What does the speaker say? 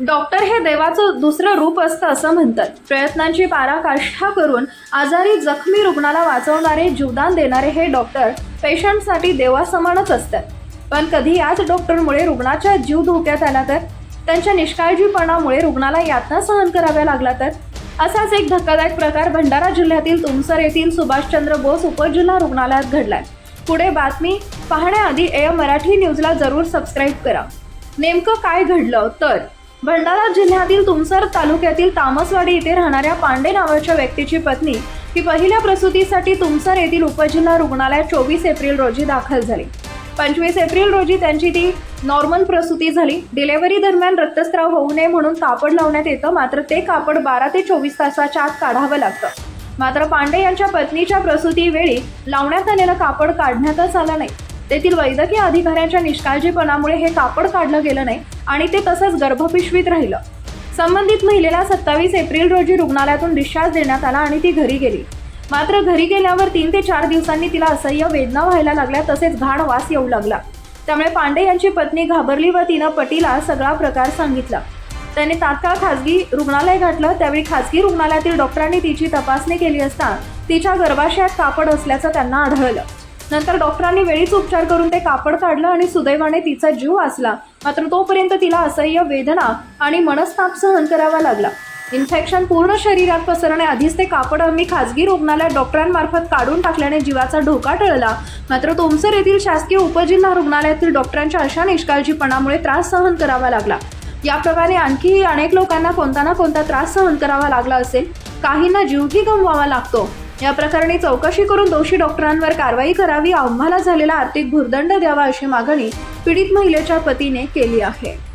Doctor हे देवाचं दुसरं रूप असतं असं म्हणतात. प्रयत्नांची पाराकाष्ठा करून आजारी जखमी रुग्णाला वाचवणारे जीवदान देणारे हे डॉक्टर पेशंटसाठी देवासमानच असतात. पण कधी याच डॉक्टरमुळे रुग्णाच्या जीव धोक्यात आला तर? त्यांच्या निष्काळजीपणामुळे रुग्णाला यातना सहन कराव्या लागला तर? असाच एक धक्कादायक प्रकार भंडारा जिल्ह्यातील तुमसर येथील सुभाषचंद्र बोस उपजिल्हा रुग्णालयात घडलाय. पुढे बातमी पाहण्याआधी एम मराठी न्यूजला जरूर सबस्क्राईब करा. नेमकं काय घडलं? तर भंडारा जिल्ह्यातील तुमसर तालुक्यातील तामसवाडी येथे राहणाऱ्या पांडे नावाच्या व्यक्तीची पत्नी ही पहिल्या प्रसूतीसाठी तुमसर येथील उपजिल्हा रुग्णालयात चोवीस एप्रिल रोजी दाखल झाली. पंचवीस एप्रिल रोजी त्यांची ती नॉर्मल प्रसूती झाली. डिलेव्हरी दरम्यान रक्तस्राव होऊ नये म्हणून कापड लावण्यात येतं. मात्र ते कापड बारा ते चोवीस तासाच्या आत काढावं लागतं. मात्र पांडे यांच्या पत्नीच्या प्रसूतीवेळी लावण्यात आलेलं कापड काढण्यातच आलं नाही. तेथील वैद्यकीय अधिकाऱ्यांच्या निष्काळजीपणामुळे हे कापड काढलं गेलं नाही आणि ते तसंच गर्भपिशवीत राहिलं. संबंधित महिलेला सत्तावीस एप्रिल रोजी रुग्णालयातून डिस्चार्ज देण्यात आला आणि ती घरी गेली. मात्र घरी गेल्यावर तीन ते चार दिवसांनी तिला असह्य वेदना व्हायला लागल्या तसेच घाण वास येऊ लागला. त्यामुळे पांडे यांची पत्नी घाबरली व तिनं पतीला सगळा प्रकार सांगितला. त्याने तात्काळ खासगी रुग्णालय गाठलं. त्यावेळी खासगी रुग्णालयातील डॉक्टरांनी तिची तपासणी केली असता तिच्या गर्भाशयात कापड असल्याचं त्यांना आढळलं. नंतर डॉक्टरांनी वेळीच उपचार करून ते कापड काढलं आणि सुदैवाने तिचा जीव वाचला. मात्र तोपर्यंत तिला असह्य वेदना आणि मनस्ताप सहन करावा लागला. इन्फेक्शन पूर्ण शरीरात पसरण्याआधीच ते कापड आम्ही खाजगी रुग्णालयात डॉक्टरांमार्फत काढून टाकल्याने जीवाचा धोका टळला. मात्र तुमसर येथील शासकीय उपजिल्हा रुग्णालयातील डॉक्टरांच्या अशा निष्काळजीपणामुळे त्रास सहन करावा लागला. याप्रमाणे आणखी अनेक लोकांना कोणता ना कोणता त्रास सहन करावा लागला असेल काहींना जीवही गमवावा लागतो. या प्रकरणी चौकशी करून दोषी डॉक्टरांवर कारवाई करावी आम्हाला झालेला आर्थिक भुर्दंड द्यावा अशी मागणी पीडित महिलेच्या पतीने केली आहे.